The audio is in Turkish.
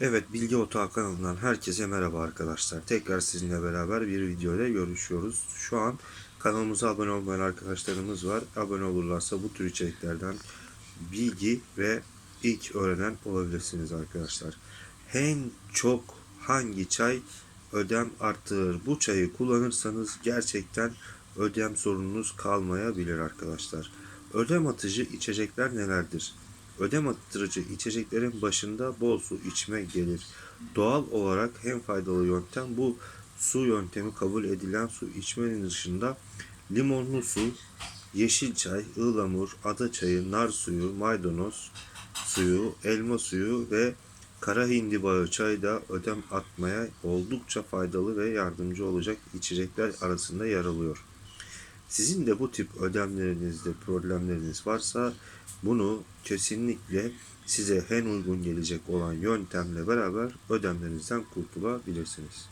Evet Bilgi Otağı kanalından herkese merhaba arkadaşlar. Tekrar sizinle beraber bir videoda görüşüyoruz. Şu an kanalımıza abone olmayan arkadaşlarımız var. Abone olurlarsa bu tür içeriklerden bilgi ve ilk öğrenen olabilirsiniz arkadaşlar. En çok hangi çay ödem arttırır? Bu çayı kullanırsanız gerçekten ödem sorununuz kalmayabilir arkadaşlar. Ödem atıcı içecekler nelerdir? Ödem attırıcı içeceklerin başında bol su içme gelir. Doğal olarak en faydalı yöntem bu su yöntemi kabul edilen su içmenin dışında limonlu su, yeşil çay, ıhlamur, ada çayı, nar suyu, maydanoz suyu, elma suyu ve kara hindibağı çayı da ödem atmaya oldukça faydalı ve yardımcı olacak içecekler arasında yer alıyor. Sizin de bu tip ödemlerinizde problemleriniz varsa bunu kesinlikle size en uygun gelecek olan yöntemle beraber ödemlerinizden kurtulabilirsiniz.